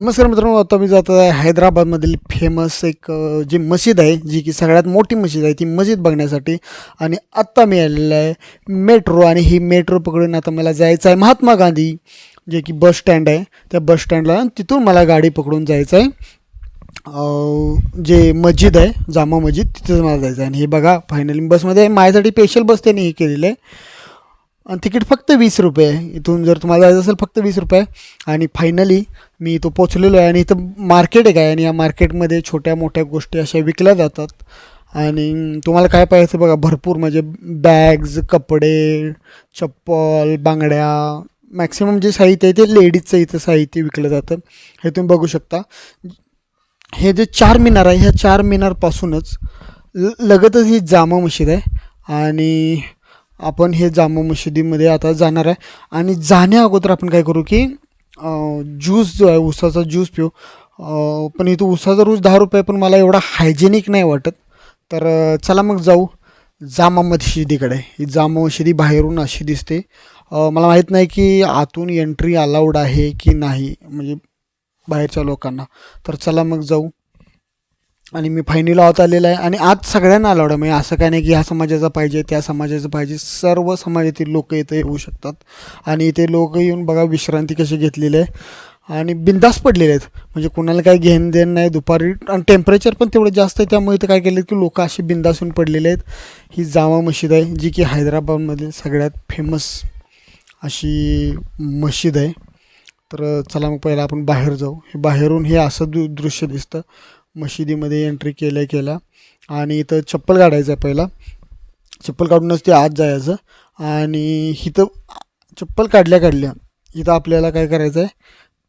नमस्कार मित्रांनो आता मी जात आहे हैदराबादमधील फेमस एक जी मशीद आहे जी की सगळ्यात मोठी मशीद आहे ती मशीद बघण्यासाठी. आणि आत्ता मी आलेलं आहे मेट्रो आणि ही मेट्रो पकडून आता मला जायचं आहे महात्मा गांधी जे की बस स्टँड आहे. त्या बस स्टँडला तिथून मला गाडी पकडून जायचं आहे. जे मस्जिद आहे जामा मस्जिद तिथेच मला जायचं आहे. आणि हे बघा फायनली बसमध्ये माझ्यासाठी स्पेशल बस त्यांनी हे केलेलं आहे. आणि तिकीट फक्त वीस रुपये इथून जर तुम्हाला जायचं असेल फक्त वीस रुपये आणि फायनली मी इथं पोचलेलो आहे आणि इथं मार्केट आहे काय आणि या मार्केटमध्ये छोट्या मोठ्या गोष्टी अशा विकल्या जातात. आणि तुम्हाला काय पाहिजे बघा भरपूर म्हणजे बॅग्स कपडे चप्पल बांगड्या मॅक्सिमम जे साहित्य आहे ते लेडीजचं इथं साहित्य विकलं जातं. हे तुम्ही बघू शकता. हे जे चार मिनार आहे ह्या चार मिनारपासूनच ल लगतच ही जामा मशीद आहे. आणि आपण हे जामा मशिदीमध्ये आता जाणार आहे. आणि जाण्या अगोदर आपण काय करू की ज्यूस जो आहे उसाचा ज्यूस पिऊ. पण इथं उसाचा रोज दहा रुपये पण मला एवढा हायजेनिक नाही वाटत. तर चला मग जाऊ. जामा मशिदीकडे ही जामा मशिदी बाहेरून अशी दिसते. मला माहीत नाही की आतून एंट्री अलाउड आहे की नाही म्हणजे बाहेरच्या लोकांना. तर चला मग जाऊ. आणि मी फायनल आहोत आलेला आहे. आणि आज सगळ्यांना अलाउड आहे म्हणजे असं काय नाही की ह्या समाजाचा पाहिजे त्या समाजाचं पाहिजे. सर्व समाजातील लोक इथे येऊ शकतात. आणि इथे लोक येऊन बघा विश्रांती कशी घेतलेली आहे. आणि बिंदास पडलेले आहेत. म्हणजे कुणाला काही घेणं देणं नाही. दुपारी आणि टेम्परेचर पण तेवढं जास्त आहे. त्यामुळे इथं काय केलं की लोक अशी बिंदास होऊन पडलेले आहेत. ही जामा मशीद आहे जी की हैदराबादमधील सगळ्यात फेमस अशी मशीद आहे. तर चला मग पहिला आपण बाहेर जाऊ. हे बाहेरून हे असं दृ दृश्य दिसतं. मशिदीमध्ये एंट्री केल्या केल्या. आणि इथं चप्पल काढायचं आहे पहिला. चप्पल काढूनच ते आत जायचं. आणि इथं चप्पल काढल्या काढल्या. इथं आपल्याला काय करायचं आहे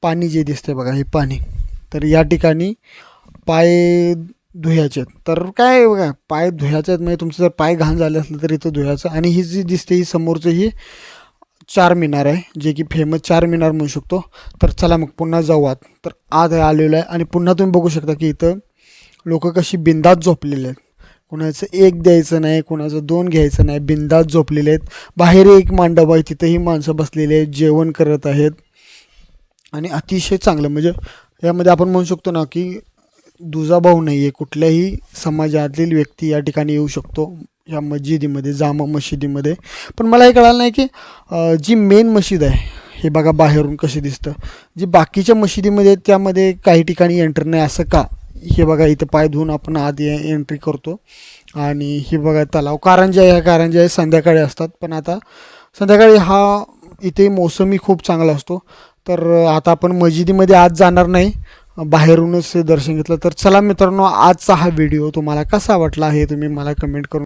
पाणी जे दिसतंय बघा हे पाणी. तर या ठिकाणी पाय धुयाचे आहेत तर काय बघा पाय धुयाचे आहेत म्हणजे तुमचं जर पाय घाण झाले असलं तर इथं धुयाचं आणि ही जी दिसते ही समोरचं ही चार मिनार आहे जे की फेमस चार मिनार म्हणू शकतो. तर चला मग पुन्हा जाऊ आत तर आत आलेलो आहे आणि पुन्हा तुम्ही बघू शकता की इथं लोक कशी बिंदात झोपलेले आहेत. कुणाचं एक द्यायचं नाही कुणाचं दोन घ्यायचं नाही बिंदात झोपलेले आहेत. बाहेर एक मांडव आहे तिथंही माणसं बसलेली आहेत जेवण करत आहेत. आणि अतिशय चांगलं म्हणजे यामध्ये आपण म्हणू शकतो ना की दुजाभाव नाही आहे कुठल्याही समाजातील व्यक्ती या ठिकाणी येऊ शकतो. या मस्जिदीमध्ये जामा मशिदीमध्ये. पण मला हे कळालं नाही की जी मेन मशीद आहे हे बघा बाहेरून कशी दिसतं. जी बाकीच्या मशिदीमध्ये त्यामध्ये काही ठिकाणी एंटर नाही असं का? हे बघा इथं पाय धुवून आपण आधी एंट्री करतो. आणि हे बघा तलाव. कारंजा ह्या कारंजा संध्याकाळी असतात. पण आता संध्याकाळी हा इथे मोसमी खूप चांगला असतो. तर आता आपण मस्जिदीमध्ये आज जाणार नाही. बाहेरूनच दर्शन घेतलं तर. चला मित्रांनो आजचा हा व्हिडिओ तुम्हाला कसा वाटला हे तुम्ही मला कमेंट करून